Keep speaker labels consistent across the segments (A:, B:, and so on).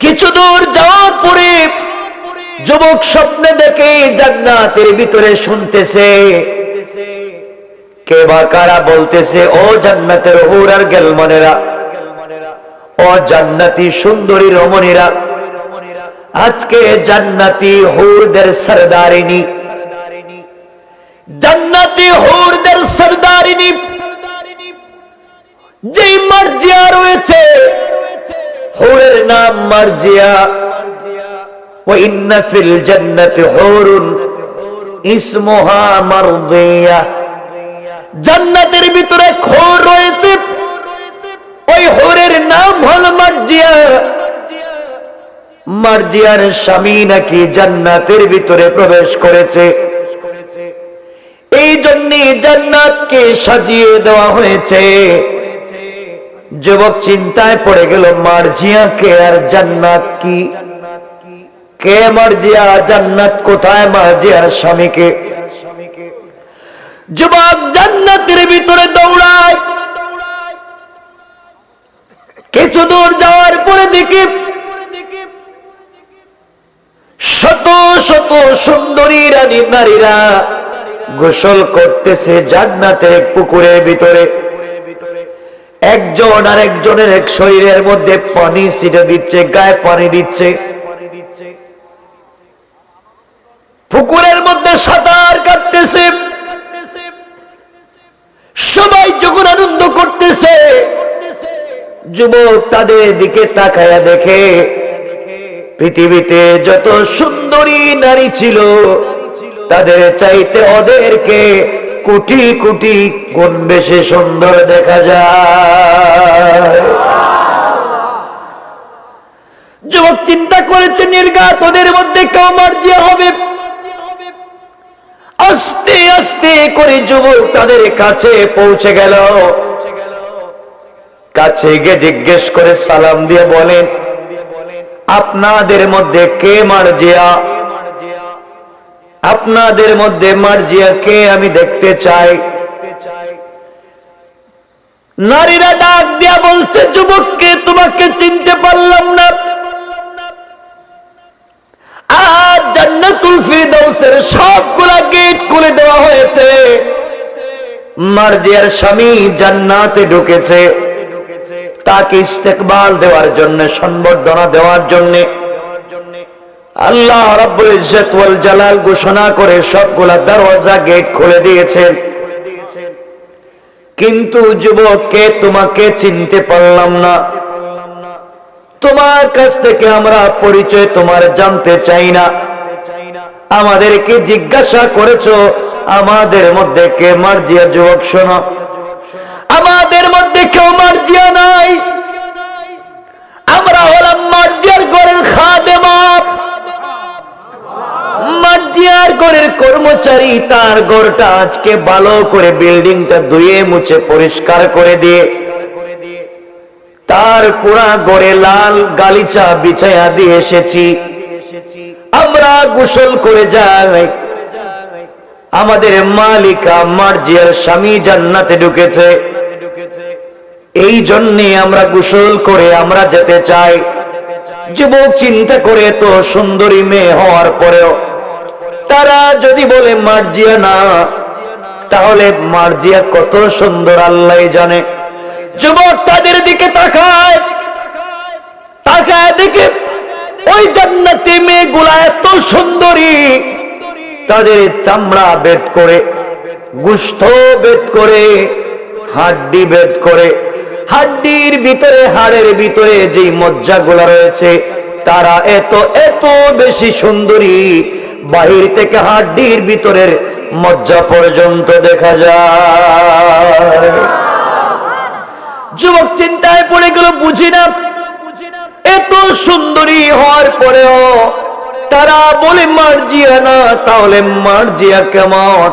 A: কিছু দূর যাওয়ার পরে যুবক স্বপ্নে দেখে জান্নাতের ভিতরে শুনতেছে। কে বা কারা বলতেছে, ও জান্নাতের হুর আর গেলমনেরা, ও জান্নাতি সুন্দরী রমণীরা, আজকে জান্নাতি হুরদের সরদারিনী, জান্নাতি হুরদের সরদারিনী, যেই মার্জিয়া রয়েছে হোরের নাম মার্জিয়া। ও ইন্না ফিল জান্নাতি হুরুন ইসমুহা জান্নাতের ভিতরে খোর রয়েছে। ওই হোরের নাম হল মার্জিয়া। মার্জিয়ার স্বামী নাকি জান্নাতের ভিতরে প্রবেশ করেছে। এই জন্যে জান্নাতকে সাজিয়ে দেওয়া হয়েছে। যুবক চিন্তায় পড়ে গেল মার্জিয়াকে আর জান্নাত কি? কে মার্জিয়া জান্নাত কোথায়? মার্জিয়ার স্বামীকে। যুবক জান্নাতের ভিতরে দৌড়ায়। কিছু দূর যাওয়ার পরে দেখি শত শত সুন্দরী রানী নারীরা গোসল করতেছে জান্নাতের পুকুরের ভিতরে। একজন আর একজনের এক শরীরের মধ্যে পানি ছিটে দিচ্ছে, গায়ে পানি দিচ্ছে। পুকুরের মধ্যে সাঁতার কাটতেছে। সবাই যখন আনন্দ করতেছে, যুবক তাদের দিকে তাকায়া দেখে, পৃথিবীতে যত সুন্দরী নারী ছিল, তাদের চাইতে ওদেরকে কোটি কোটি গুণ বেশি সুন্দর দেখা যায়। যুবক চিন্তা করেছে নির্গাত ওদের মধ্যে কেউ মার্জিয়া হবে। আস্তে আস্তে করে যুবক তাদের কাছে পৌঁছে গেল। কাছে গিয়ে জিজ্ঞেস করে সালাম দিয়ে বলেন, আপনাদের মধ্যে কে মার্জিয়া? আপনাদের মধ্যে মার্জিয়া কে আমি দেখতে চাই? নারীরা ডাক দিয়া বলছে, যুবককে, তোমাকে চিনতে পারলাম না। আজ জান্নাতুল ফিরদাউসের সবগুলা গেট খুলে দেওয়া হয়েছে। মার্জিয়ার স্বামী জান্নাতে ঢুকেছে। তাকে ইস্তেকবাল দেওয়ার জন্য সম্বর্ধনা দেওয়ার জন্য। আল্লাহ রাব্বুল ইজ্জত ওয়াল জালাল ঘোষণা করে সবগুলা দরওয়াজা গেট খুলে দিয়েছেন কিন্তু যুবককে তোমাকে চিনতে পারলাম না। তোমার কাছ থেকে আমরা পরিচয় তোমার জানতে চাই না। আমাদেরকে জিজ্ঞাসা করেছ, আমাদের মধ্যে কে মার্জিয়া যুবক শোনো। আমাদের মধ্যে কেউ মার্জিয়া নাই। গড়ের কর্মচারী তার গড়টা আজকে ভালো করে বিল্ডিংটা ধুয়ে মুছে পরিষ্কার করে দিয়ে, তার পুরা গড়ে লাল গালিচা বিছায়া দিয়ে এসেছি। আমরা গোসল করে যাই। আমাদের মালিকা মার্জিয়ার স্বামী জান্নাতে ঢুকেছে। এই জন্যে আমরা গোসল করে আমরা যেতে চাই। যুবক চিন্তা করে তো সুন্দরী মেয়ে হওয়ার পরেও তারা যদি বলে মার্জিয়া না, তাহলে মার্জিয়া কত সুন্দর আল্লাহ জানে। যুবক তাদের দিকে চামড়া বেদ করে বেদ করে, হাড্ডি বেদ করে, হাড্ডির ভিতরে, হাড়ের ভিতরে যেই মজ্জাগুলা রয়েছে, তারা এত এত বেশি সুন্দরী। বাহির থেকে হাড্ডির ভিতরের মজ্জা পর্যন্ত দেখা যায়। যুবক চিন্তায় পড়ে গেল, বুঝি না। এত সুন্দরী হওয়ার পরেও তারা বলে, মার্জিয়া না, তাহলে মার্জিয়া কেমন?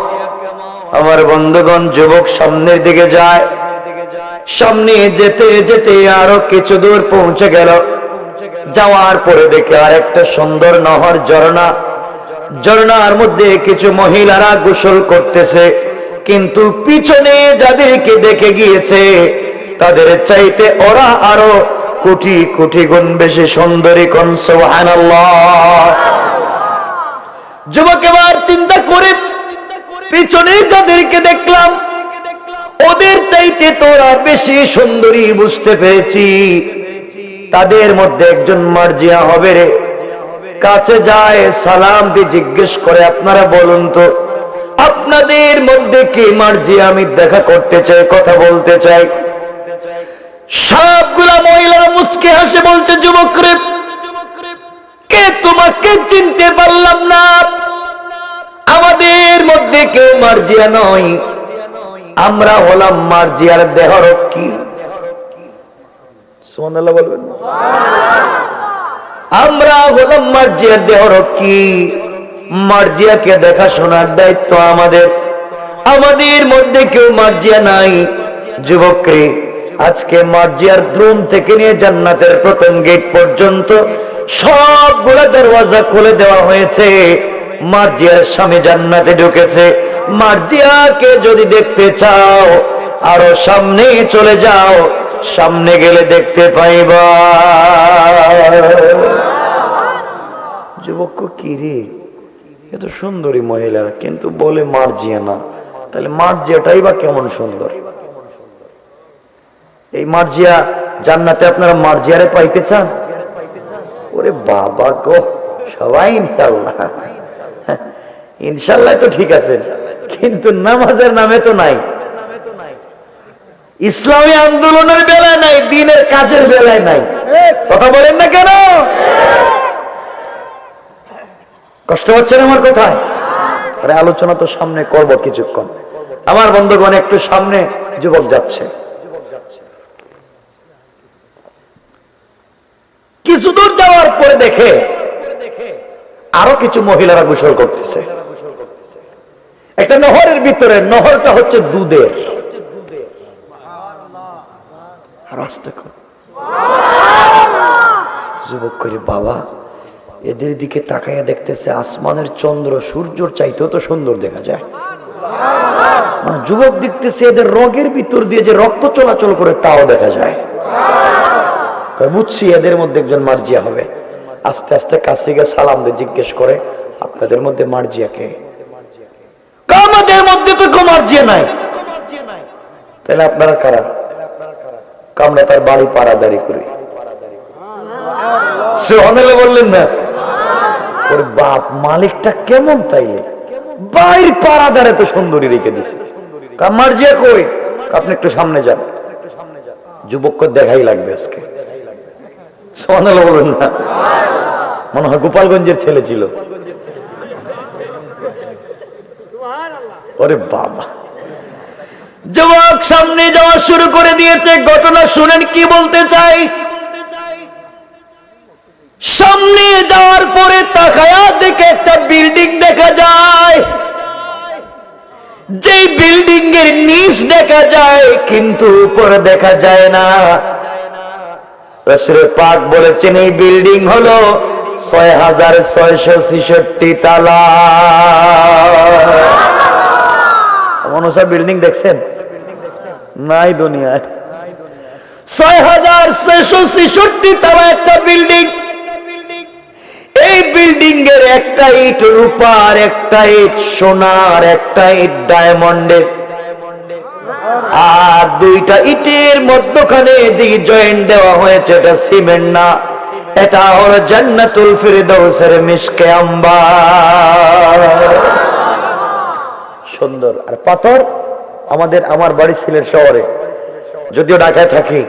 A: আমার বন্ধুগণ, যুবক সামনের দিকে যায়। সামনে যেতে যেতে আরও কিছু দূর পৌঁছে গেল। যাওয়ার পরে দেখে আর একটা সুন্দর নহর ঝর্ণা ঝর্ণার মধ্যে কিছু মহিলারা গোসল করতেছে। কিন্তু পিছনে যাদেরকে দেখে গিয়েছে, তাদের চাইতে ওরা আরও কোটি কোটি গুণ বেশি সুন্দরী কোন? সুবহানাল্লাহ। যুবক, এবার চিন্তা করে। পিছনে যাদেরকে দেখলাম, ওদের চাইতে তোরা বেশি সুন্দরী বুঝতে পেরেছি। তাদের মধ্যে একজন মার্জিয়া হবে রে। কাছে যায়, সালাম দিয়ে জিজ্ঞেস করে, আপনারা বলুন তো, আপনাদের মধ্যে কে মার্জিয়া আমি দেখা করতে চাই, কথা বলতে চাই? সবগুলা মহিলারা মুচকে হাসে বলছে যুবক রে কে তোমাকে চিনতে পারলাম না? আমাদের মধ্যে কেউ মার্জিয়া নয়। আমরা হলাম মার্জিয়ার দেহরক্ষী। সুবহানাল্লাহ বলবেন আমরা হলাম মার্জিয়ার দেহরক্ষী মার্জিয়াকে দেখাশোনার দায়িত্ব আমাদের। আমাদের মধ্যে কেউ মার্জিয়া নাই। যুবকরে, আজকে মার্জিয়ার দ্রুম থেকে নিয়ে জান্নাতের প্রথম গেট পর্যন্ত সবগুলা দরওয়াজা খুলে দেওয়া হয়েছে। মার্জিয়ার স্বামী জান্নাতে ঢুকেছে। মার্জিয়াকে যদি দেখতে চাও, আরও সামনে চলে যাও। সামনে গেলে দেখতে পাইবা। যুবক কি রে? এত সুন্দরী মহিলারা, কিন্তু বলে মার্জিয়া না। তাহলে মার্জিয়াটাই বা কেমন সুন্দর? এই মার্জিয়া জান্নাতে আপনারা মার্জিয়ারে পাইতে চান? ওরে বাবা গো, সবাই ইনশাল্লাহ ইনশাল্লাহ তো ঠিক আছে, কিন্তু নামাজের নামে তো নাই। ইসলামী আন্দোলনের বেলায় নাই, দিনের কাজের বেলায় নাই। কথা বলেন না কেন? কষ্ট হচ্ছে আমার কোথায়? আরে আলোচনা তো সামনে করব কিছুক্ষণ। আমার বন্ধুগণ, একটু সামনে যুবক যাচ্ছে। কিছু দূর যাওয়ার পরে দেখে আরও কিছু মহিলারা গোসল করতেছে। একটা নহরের ভিতরে, নহরটা হচ্ছে দুধের। যুবক করে বাবা এদের দিকে তাকাইয়া দেখতেছে আসমানের চন্দ্র সূর্যর চাইতেও তো সুন্দর দেখা যায়। মানে যুবক দেখতেছে এদের রগের ভিতর দিয়ে যে রক্ত চলাচল করে তাও দেখা যায়। বুঝছি এদের মধ্যে একজন মার্জিয়া হবে। আস্তে আস্তে কাছে গিয়ে সালাম দিয়ে জিজ্ঞেস করে আপনাদের মধ্যে মার্জিয়া কে? আমাদের মধ্যে তো কেউ মার্জিয়া নাই। তাহলে আপনারা কারা? কয়, আমরা তার বাড়ি পাড়াদারি করি। সে অনেলে বললেন না ওর বাপ মালিকটা কেমন তাইলে? বাইর পাড়াদারে তো সুন্দরী রেখে দিছে। কয়, মার্জিয়া কই? আপনি একটু সামনে যান। যুবককে দেখাই লাগবে আজকে। সোহানালা না। মনে হয় গোপালগঞ্জের ছেলে ছিল। ওরে বাবা। যুবক সামনে যাওয়া শুরু করে দিয়েছে। ঘটনা শুনেন কি বলতে চাই? সামনে যাওয়ার পরে তাকায়া দেখে একটা বিল্ডিং দেখা যায়। যে বিল্ডিং এর নিচ দেখা যায়, কিন্তু উপরে দেখা যায় না। রসুল পাক বলেছেন, এই বিল্ডিং হলো ছয় হাজার ছয়শো ছিষট্টি তালা। মনসা, বিল্ডিং দেখছেন? নাই দুনিয়ায়। ছয় হাজার ছয়শো ছিষট্টি তালা একটা বিল্ডিং। এই বিল্ডিং এর একটা ইট রূপার, একটা ইট সোনার, একটা ইট ডায়মন্ডের। আর দুইটা ইটের মধ্যখানে যে জয়েন্ট দেওয়া হয়েছে, এটা সিমেন্ট না, এটা হলো জান্নাতুল ফিরদৌসের মিশকে আম্বার। সুন্দর। আর পাথর? আমাদের আমার বাড়ি সিলেট শহরে। যদিও ঢাকায় থাকি,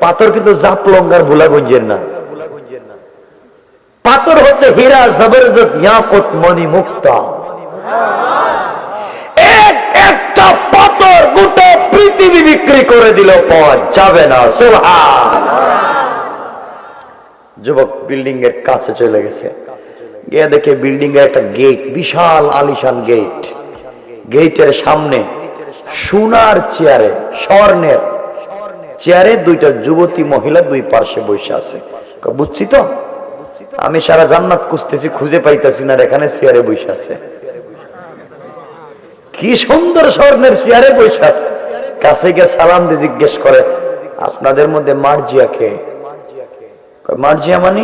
A: পাথর কিন্তু জাপলঙ্গার ভুলাগঞ্জের না। পাথর হচ্ছে হীরা, জবরদস্ত ইয়াকুত মণি মুক্তা এক একটা পাথর গোটা পৃথিবী বিক্রি করে দিল পাওয়া যাবে না সুবহান যুবক বিল্ডিং এর কাছে চলে গেছে। গিয়ে দেখে বিল্ডিং এর একটা গেট, বিশাল আলিশান গেট। গেটের সামনে সোনার চেয়ারে, স্বর্ণের চেয়ারে দুইটা যুবতী মহিলা দুই পার্শ্বে বসে আছে। বুঝছি তো? আমি সারা জান্নাত খুঁজতেছি খুঁজে পাইতেছি না এখানে চেয়ারে বসে আছে। কি সুন্দর স্বর্ণের চেয়ারে বসে আছে। কাছে গিয়ে সালাম দিয়ে জিজ্ঞেস করে আপনাদের মধ্যে মার্জিয়া কে? মার্জিয়া মানে?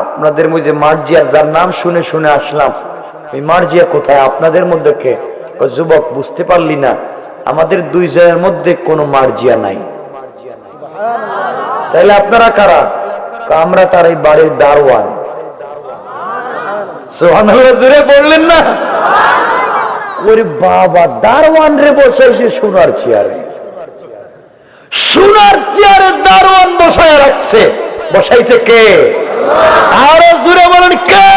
A: আপনাদের মধ্যে মার্জিয়ার যার নাম শুনে শুনে আসলাম। ওই মার্জিয়া কোথায়? আপনাদের মধ্যে কে? যুবক বুঝতে পারলি না। আমাদের দুইজনের মধ্যে কোনো মার্জিয়া নাই। তাইলে আপনারা কারা? আমরা তার এই বাড়ির দারওয়ান সোহানাল্লাহ জুড়ে না? ওরে বাবা দারওয়ান রে বসাইছে সোনার চেয়ারে। সোনার চেয়ারে দারওয়ান বসায় রাখছে। বসাইছে কে? আরও জুড়ে বলেন কে?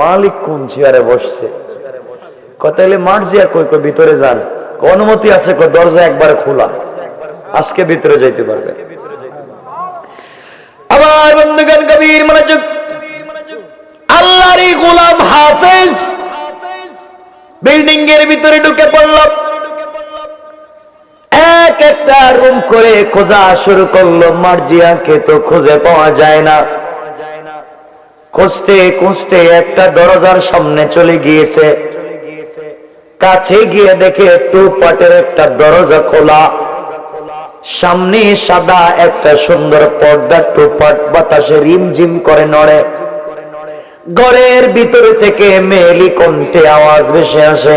A: মালিক কোন চেয়ারে বসছে? কতাইলে মার্জিয়া কই কই ভিতরে যান। অনুমতি আছে কই দরজা একবার খোলা। আজকে ভিতরে যাইতে পারবে। আবার বন্ধুগণ কবির মনোযোগ। আল্লাহরই গোলাম হাফেজ। বিল্ডিং এর ভিতরে ঢুকে পড়ল এক একটা রুম করে খোঁজা শুরু করল। মার্জিয়াকে তো খুঁজে পাওয়া যায় না। খুঁজতে খুঁজতে একটা দরজার সামনে চলে গিয়েছে। কাছে গিয়ে দেখে টু পাটের একটা দরজা খোলা। সামনে সাদা একটা সুন্দর পর্দা, টুপাট বাতাসে রিমঝিম করে নড়ে। ঘরের ভিতরে থেকে মেলি কণ্ঠে আওয়াজ ভেসে আসে।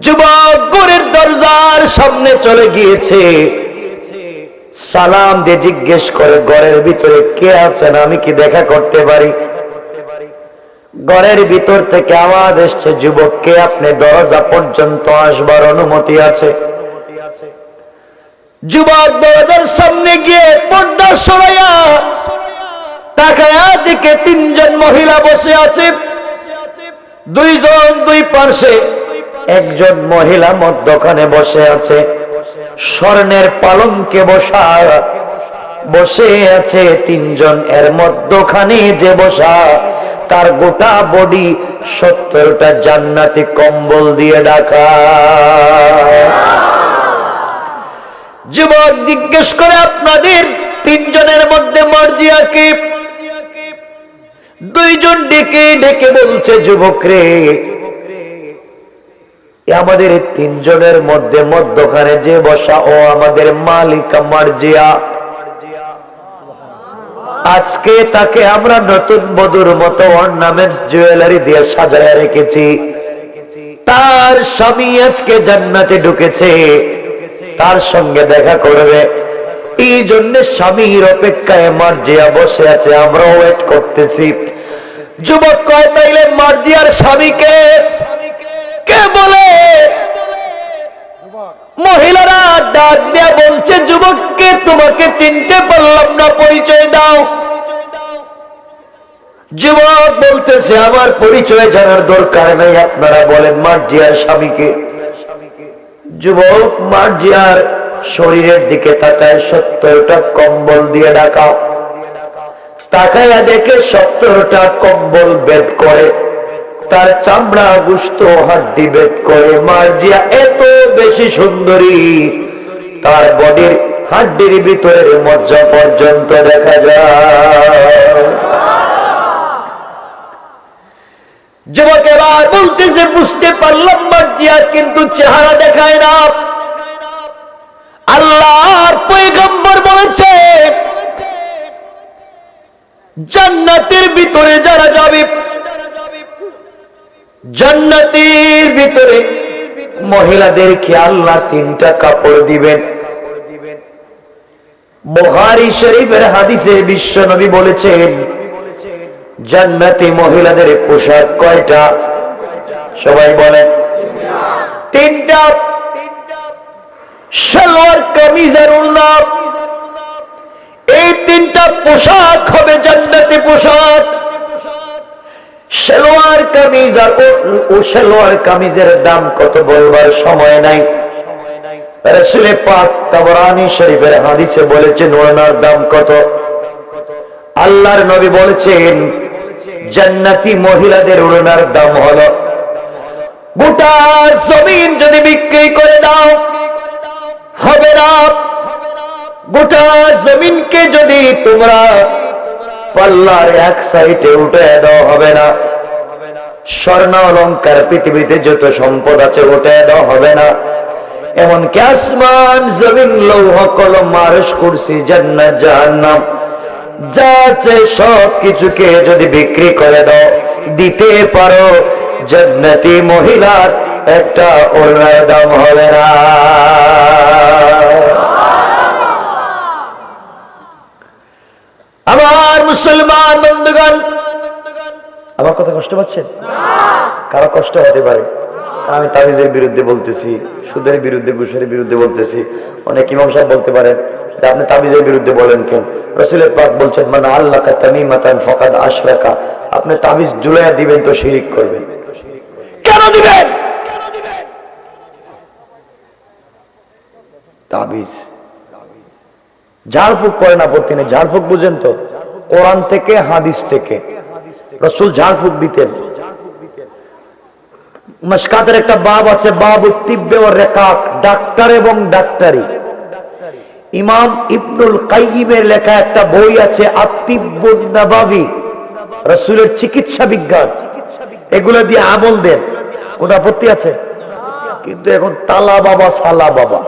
A: যুবক ঘরের দরজার সামনে চলে গিয়েছে। সালাম দিয়ে জিজ্ঞেস করে, ঘরের ভিতরে কে আছেন? আমি কি দেখা করতে পারি? ঘরের ভিতর থেকে আওয়াজ এসছে যুবককে আপনি? দরজা পর্যন্ত আসবার অনুমতি আছে। যুবক দরজার সামনে গিয়ে পর্দা সরাইয়া তাকায়া দিকে তিনজন মহিলা বসে আছে। দুইজন দুই পার্শ্বে একজন মহিলা মধ্যখানে বসে আছে। স্বর্ণের পালঙ্কে বসা বসে আছে। তিনজন এর মধ্যখানে যে বসা, তার গোটা বডি সত্তরটা জান্নাতি কম্বল দিয়ে ডাকা যুবক জিজ্ঞেস করে, আপনাদের তিনজনের মধ্যে মর্জিয়া কি? দুইজন ডেকে ডেকে বলছে, যুবক রে আমাদের তিনজনের মধ্যে মধ্যখানে যে বসা, ও আমাদের মালিকা মার্জিয়া। আজকে তাকে আমরা নতুন বধুর মতো অর্নামেন্টস, জুয়েলারি দিয়ে সাজায় রেখেছি। তার স্বামী আজকে জান্নাতে ঢুকেছে। তার সঙ্গে দেখা করবে। এই জন্য স্বামীর অপেক্ষায় মার্জিয়া বসে আছে আমরা ওয়েট করতেছি। যুবক কয়, তাইলে মার্জিয়ার স্বামীকে কে বলে? মহিলারা ডাক দেয়া বলছে, যুবককে, তোমাকে চিনতে পারলাম না, পরিচয় দাও। যুবক বলতেছে, আমার পরিচয় জানার দরকার নাই, আপনারা বলেন মার্জিয়ার স্বামীকে। যুবক মার্জিয়ার শরীরের দিকে তাকায় সত্তরটা কম্বল দিয়ে ডাকা। দেখে সত্তরটা কম্বল বেদ করে। তার চামড়া গুস্ত হাড্ডি বেদ করে। মার্জিয়া এত বেশি সুন্দরী, তার বডির হাড্ডির ভিতরের মজ্জা পর্যন্ত দেখা যায়। যুবক এবার বলতেছে, বুঝতে পারলাম মার্জিয়া কিন্তু চেহারা দেখায় না। আল্লাহর পয়গম্বর বলেছে, জান্নাতের ভিতরে যারা যাবে, জান্নাতের ভিতরে মহিলাদেরকে আল্লাহ তিনটা কাপড় দিবেন। বুখারী শরীফের হাদিসে বিশ্ব নবী বলেছেন জান্নাতি মহিলাদের পোশাক কয়টা? সবাই বলেন। তিনটা। সালোয়ার কামিজ আর উড়না এই তিনটা পোশাক হবে জান্নাতি পোশাক। সালোয়ার কামিজ আর ও- সালোয়ার কামিজের দাম কত বলবার সময় নাই। শরীফের হাদিসে বলেছেন, ওনার দাম কত? আল্লাহর নবী বলেছেন জান্নাতি মহিলাদের ওড়নার দাম হলো, গোটা জমিন যদি বিক্রি করে দাও, হবে না। গোটা জমিনকে যদি তোমরা পাল্লার এক সাইডে উঠে দেওয়া হবে না। স্বর্ণ অলঙ্কার পৃথিবীতে যত সম্পদ আছে উঠে দেওয়া হবে না। এমনকি আসমান, জমিন, লৌহ, কলম মারস করছি জান্নাত, জাহান্নাম যা আছে সব কিছুকে যদি বিক্রি করে দাও, দিতে পারো। মহিলার একটা ওড়নার দাম হবে না। আমার মুসলমান বন্ধুগণ আমার কথা কষ্ট পাচ্ছেন? কারও কষ্ট হতে পারে। আমি তাবিজের বিরুদ্ধে বলতেছি, সুদের বিরুদ্ধে, ঘুষের বিরুদ্ধে বলতেছি। অনেক ইমাম সাহেব বলতে পারেন যে আপনি তাবিজের বিরুদ্ধে বলেন কেন? রসুলের পাক বলছেন মানে আল্লাহ তামিমাতান ফকাদ আশরাকা। আপনি তাবিজ জুলাইয়া দিবেন তো শিরিক করবেন। কেন দিবেন? তাবিজ। ঝাড়ফুঁক করেন আপত্তি নেই ঝাড়ফুঁক বুঝেন তো? কোরআন থেকে, হাদিস থেকে। রসুল ঝাড়ফুঁক দিতেন মশকাতের একটা বাব আছে, বাবু তিব্বে ও ডাক্তার এবং ডাক্তারি। ইমাম ইবনুল কাইমের লেখা একটা বই আছে রসুলের চিকিৎসা বিজ্ঞান। এগুলো দিয়ে আমল দেন। কোন আপত্তি আছে? কিন্তু এখন তালা বাবা, সালা বাবা।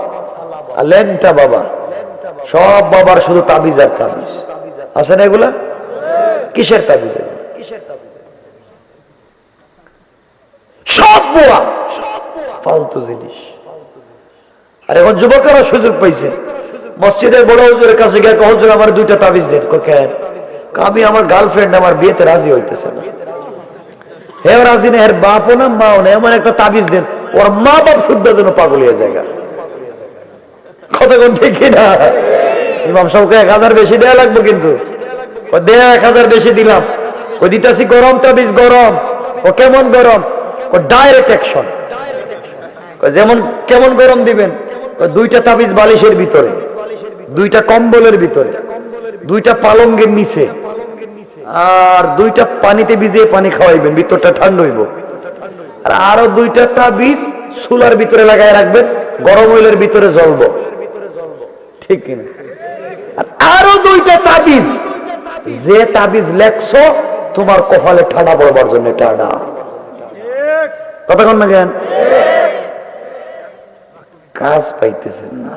A: ল্যাংটা বাবা। সব বাবার শুধু তাবিজ আর তাবিজ। আছে না এগুলা? কিসের তাবিজ সব বোয়া। ফালতু জিনিস। আর এখন যুবকেরা সুযোগ পাইছে। মসজিদের বড় কাছে গিয়ে আমার দুইটা তাবিজ দেন। কেন? আমি আমার গার্লফ্রেন্ড আমার বিয়েতে রাজি হইতেছে না। হে রাজি না এর বাপও না, মাও না, এমন একটা তাবিজ দেন। ওর মা বাপ শুদ্ধ যেন পাগল হয়ে জায়গা কতক্ষণ ঠিক না? ইমাম সাহেবকে এক হাজার বেশি দেয়া লাগবে কিন্তু। দেয়া এক হাজার বেশি দিলাম। ও দিতেছি গরম তাবিজ, গরম। ও কেমন গরম? ডাইরেক্ট অ্যাকশন যেমন কেমন গরম দিবেন দুইটা তাবিজ বালিশের ভিতরে, দুইটা কম্বলের ভিতরে, দুইটা পালঙ্গের নিচে, আর দুইটা পানিতে ভিজিয়ে পানি খাওয়াইবেন, ভিতরটা ঠান্ডা হইব। আর আরও দুইটা তাবিজ চুলার ভিতরে লাগাই রাখবেন, গরম হইলের ভিতরে জ্বলব। ঠিক কিনা? আর আরও দুইটা তাবিজ। যে তাবিজ লেখছো, তোমার কপালে ঠাডা পড়বার জন্য টাডা কতক্ষণ না জ্ঞান কাজ পাইতেছেন না।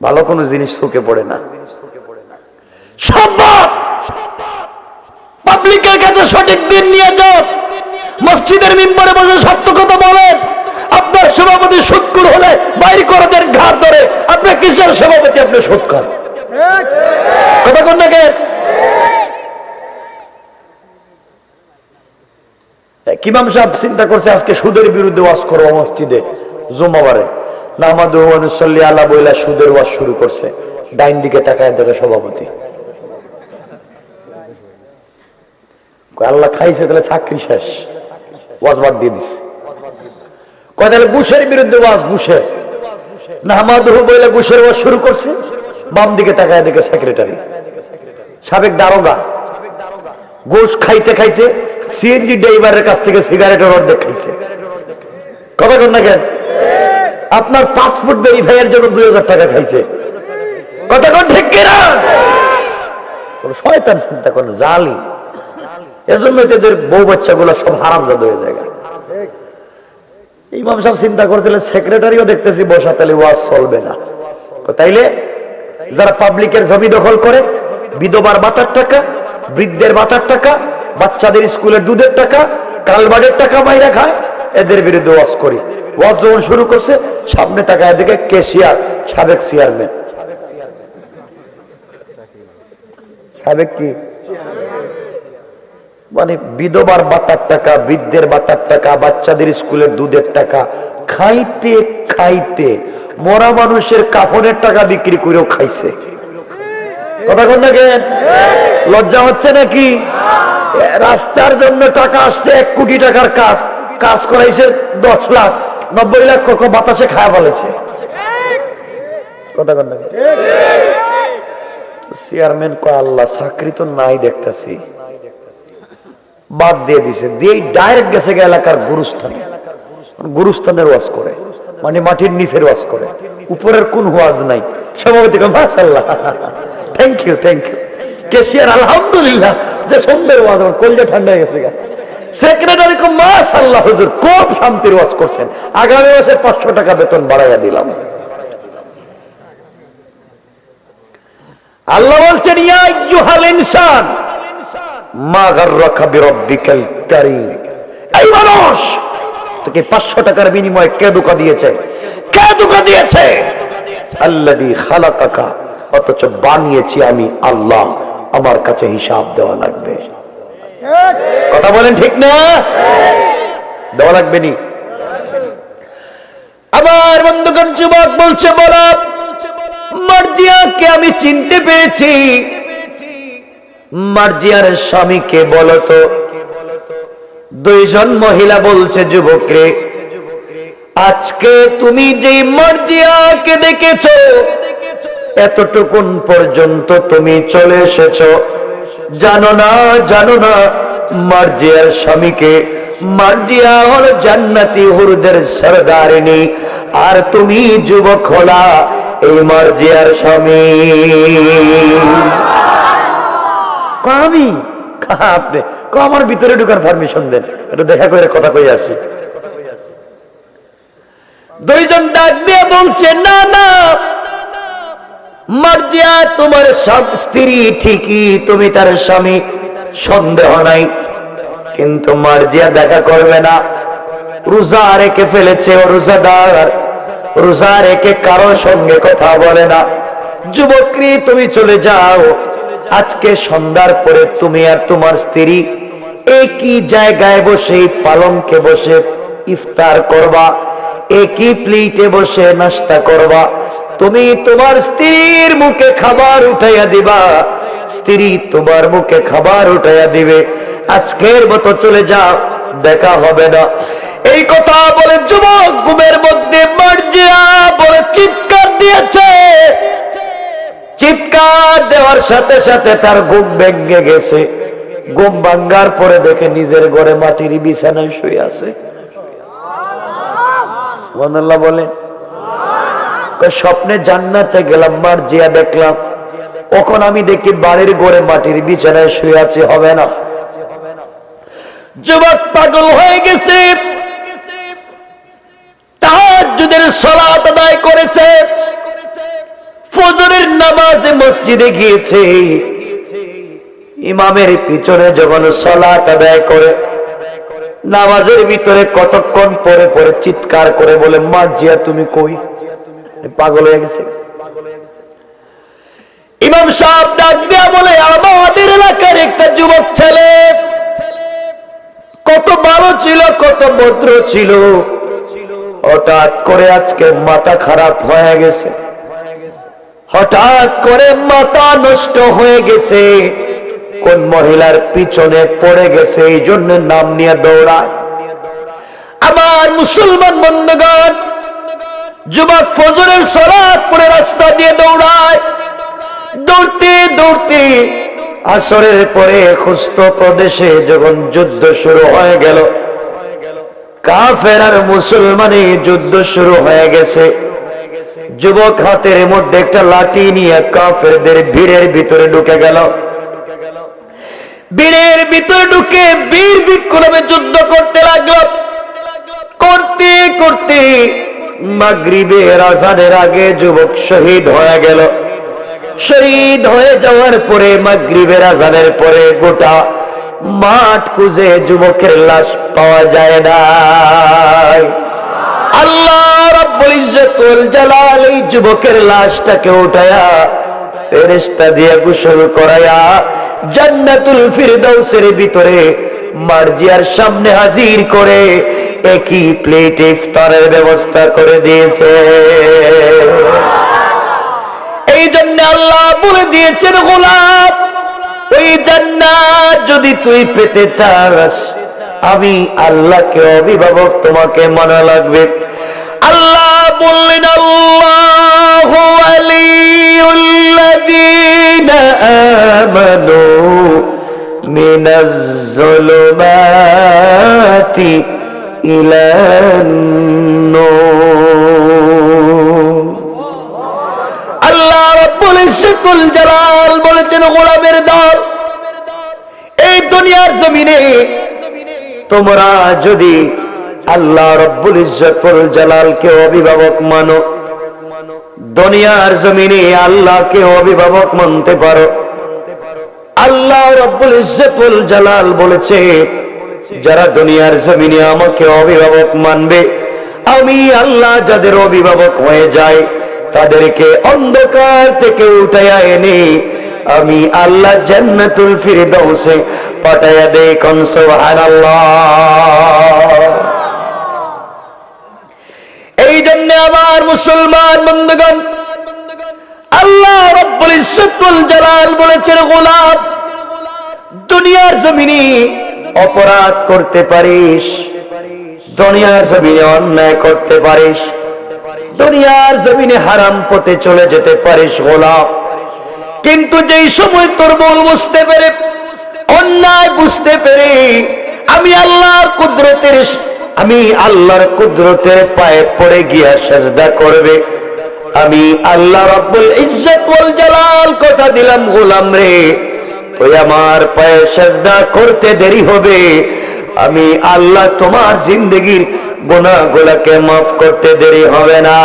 A: ভালো কোনো জিনিস চোখে পড়ে না। পাবলিকের কাছে সঠিক দিন নিয়ে যাও। মসজিদের মিম্বরে বসে সত্য কথা বলেন। আপনার সভাপতি সুৎকুর হলে বাইর করে দেন ঘাট ধরে। আপনার কিসের সভাপতি? আপনি খান কথা কোন নাকি কিমাম সাহেব চিন্তা করছে, আজকে সুদের বিরুদ্ধে ওয়াজ করব মসজিদে, জুমাবারে। নামাদু অনুসল্লি আল্লাহ বইলা সুদের ওয়াজ শুরু করছে। ডাইন দিকে তাকায় দেখে সভাপতি। আল্লাহ খাইছে, তাহলে চাকরি শেষ। ওয়াজ বাদ দিয়ে দিছে। কয়, তাহলে বিরুদ্ধে ওয়াজ, ঘুষের। নামাদু বইলা ঘুষের ওয়াজ শুরু করছে। বাম দিকে তাকায় দেখে সেক্রেটারি সাবেক দারোগা। গোশ খাইতে খাইতে সিএনজি ড্রাইভারের কাছ থেকে সিগারেটের অর্ধেক খাইছে। কথা কন না কেন? আপনার পাসপোর্ট ভেরিফাইয়ের জন্য দুই হাজার টাকা খাইছে। কথা কন ঠিক কিনা? শয়তান চিন্তা করেন জালি এজন্য তাদের বউ বাচ্চাগুলো সব হারামজাদ হয়ে যায় ইমাম সাহেব চিন্তা করছিলেন সেক্রেটারিও দেখতেছি বসা তাহলে ওয়াজ চলবে না। তাইলে যারা পাবলিকের জমি দখল করে, বিধবার বাতার টাকা, বৃদ্ধের বাতার টাকা বাচ্চাদের স্কুলের দুধের টাকা কালবাড়ের টাকা মাইরা খায়, এদের বিরুদ্ধে ওয়াজ করি। ওয়াজ যখন শুরু করছে, সামনে তাকায় দেখে কেশিয়ার সাবেক চেয়ারম্যান সাবেক কি? মানে বিধবার বাতার টাকা, বৃদ্ধের বাতার টাকা, বাচ্চাদের স্কুলের দুধের টাকা, খাইতে খাইতে মরা মানুষের কাফনের টাকা বিক্রি করেও খাইছে। কথা কোন কেন? লজ্জা হচ্ছে নাকি? রাস্তার জন্য টাকা আসছে, এক কোটি টাকার কাজ। কাজ করাইছে দশ লাখ, নব্বই লাখ বাতাসে খায়া বলেছে চেয়ারম্যান আল্লাহ, চাকরি তো নাই দেখতেছি। বাদ দিয়ে দিছে। দিয়ে ডাইরেক্ট গেছে এলাকার গুরুস্থানে। গুরুস্থানের ওয়াজ করে। মানে মাটির নিচের ওয়াজ করে। উপরের কোন ওয়াজ নাই। সভাপতি thank you thank you cashier, আলহামদুলিল্লাহ। যে সুন্দর ওয়াজ আমার কলজা ঠান্ডা হয়ে গেছে সেক্রেটারি কো আল্লাহ হুজুর, খুব শান্তির ওয়াজ করছেন। আগামী মাসে পাঁচশো টাকা বেতন বাড়াইয়া দিলাম। আল্লাহ বলছেন, ইয়া ইনসান, মা গাররাকা বিরাব্বিকাল কারীম। এই মানুষ, তোকে পাঁচশো টাকার বিনিময়ে কে ধোকা দিয়েছে? কে ধোকা দিয়েছে? আল্লাযী খালাকাকা, অথচ বানিয়েছি আমি আল্লাহ। আমার কাছে হিসাব দেওয়া লাগবে। কথা বলেন ঠিক না? দেওয়া লাগবে নি। আমার বন্ধুগণ যুবক বলছে বলা মার্জিয়াকে আমি চিনতে পেরেছি। মার্জিয়ার স্বামীকে বলো তো। দুইজন মহিলা বলছে যুবকরে আজকে তুমি যে মার্জিয়াকে দেখেছ এতটুকুন পর্যন্ত তুমি চলে এসেছ। জানো না জানো না, মার্জিয়ার স্বামীকে। মার্জিয়া হল জান্নাতি হুরদের সরদারিনী। আর তুমি যুবক হলা এই মার্জিয়ার স্বামী। আমি? আপনি ক আমার ভিতরে ঢুকার পারমিশন দেন? একটু দেখা করে কথা কই আসি। দুইজন ডাক দিয়ে বলছে, না না মার্জিয়া, তোমার স্ত্রী ঠিকই, তুমি তার স্বামী। সন্দেহ নাই। কিন্তু মার্জিয়া দেখা করবে না। রোজা রেখে ফেলেছে ও রোজাদার। রোজা রেখে কারও সঙ্গে কথা বলে না। যুবকরি, তুমি চলে যাও। আজকে সন্ধ্যার পরে তুমি আর তোমার স্ত্রী একই জায়গায় বসে পালংকে বসে ইফতার করবা, একই প্লেটে বসে নাস্তা করবা। তুমি তোমার স্ত্রীর মুখে খাবার উঠাইয়া দিবা। স্ত্রী তোমার মুখে খাবার উঠাইয়া দিবে। আজকের মতো চলে যাও, দেখা হবে না। এই কথা বলে যুবক ঘুমের মধ্যে বলে চিৎকার দিয়েছে। চিৎকার দেওয়ার সাথে সাথে তার ঘুম ভেঙে গেছে। ঘুম ভাঙ্গার পরে দেখে নিজের ঘরে মাটির বিছানায় শুয়ে আছে। বলেন। স্বপ্নে জান্নাতে গেলাম, মার জিয়া দেখলাম। কখন আমি দেখি বাড়ির ঘরে মাটির বিছানায় শুয়ে আছে, হবে না। যুবক পাগল হয়ে গেছে। কতক্ষণ পরে পরে চিৎকার করে বলে মার্জিয়া তুমি কই? পাগল হয়ে গেছে। ইমাম সাহেব ডাক দিয়া বলে, আমাদের এলাকার একটা যুবক ছেলে, কত ভালো ছিল, কত ভদ্র ছিল। হঠাৎ করে আজকে মাথা খারাপ হয়ে গেছে। হঠাৎ করে মাথা নষ্ট হয়ে গেছে। কোন মহিলার পিছনে পড়ে গেছে, এই জন্য নাম নিয়ে দৌড়ায়। আমার মুসলমান বন্ধুগণ যুবক ফজরের সলাদ পরে রাস্তা দিয়ে দৌড়ায়। দৌড়তে দৌড়তে আসরের পরে খুস্ত প্রদেশে যখন যুদ্ধ শুরু হয়ে গেল কাফের আর মুসলমানে যুদ্ধ শুরু হয়ে গেছে। যুবক হাতের মধ্যে একটা লাঠি নিয়ে কাফেরদের ভিড়ের ভিতরে ঢুকে গেল। বীরের ভিতরে ঢুকে বীর বিক্রমে যুদ্ধ করতে লাগল। করতে করতে মাগরিবের আজানের আগে যুবক শহীদ হয়ে গেল। শহীদ হয়ে যাওয়ার পরে, মাগরিবের আজানের পরে গোটা মাঠ খুঁজে যুবকের লাশ পাওয়া যায় না। আল্লাহ রব্বুল ইজ্জতুল জালাল এই যুবকের লাশটাকে উঠায়া ফেরেশতা দিয়ে গোসল করায়া জান্নাতুল ফিরদাউসের ভিতরে মার্জিয়ার সামনে হাজির করে একই প্লেট ইফতারের ব্যবস্থা করে দিয়েছে। এই জন্য আল্লাহ বলে দিয়েছেন, গোলাপ, ওই জান্নাত যদি তুই পেতে চাস, আমি আল্লাহকে অভিভাবক তোমাকে মানা লাগবে। আল্লাহ বললেন, আল্লাহ আলিউল্লাযীনা আমানু মিনাজ যুলুমাতি ইলান নূর আল্লাহ রাব্বুল ইজ্জতুল জালাল বলেছেন, গোলামের দল এই দুনিয়ার জমিনে তোমরা যদি আল্লাহ রব্বুল ইজ্জতুল জালালকে অভিভাবক মানো দুনিয়ার জমিনে আল্লাহকে অভিভাবক মানতে পারো। আল্লাহ রব্বুল ইজ্জতুল জালাল বলেছে, যারা দুনিয়ার জমিনে আমাকে অভিভাবক মানবে, আমি আল্লাহ যাদের অভিভাবক হয়ে যায় তাদেরকে অন্ধকার থেকে উঠাইয়া এনে আমি আল্লাহ জান্নাতুল ফিরদাউসে পাঠাইয়া দেই, কোন সুবহানাল্লাহ। এই জন্য আমার মুসলমান বন্ধুগণ জালাল বলেছেন গোলাপ, দুনিয়ার জমিনে অপরাধ করতে পারিস, দুনিয়ার জমিনে অন্যায় করতে পারিস, দুনিয়ার জমিনে হারাম পথে চলে যেতে পারিস গোলাপ। কিন্তু যেই সময় তোর মন বুঝতে পেরে, অন্যায় বুঝতে পেরে, আমি আল্লাহর কুদরতের, আমি আল্লাহর কুদরতের পায়ে পড়ে গিয়া সেজদা করবে। আমি আল্লাহ রব্বুল ইজ্জত ওয়াল জালাল কথা দিলাম, গোলাম রে। তুই আমার পায়ে সাজদা করতে দেরি হবে। আমি আল্লাহ তোমার জিন্দগির গুনাহগুলোকে মাফ করতে দেরি হবে না।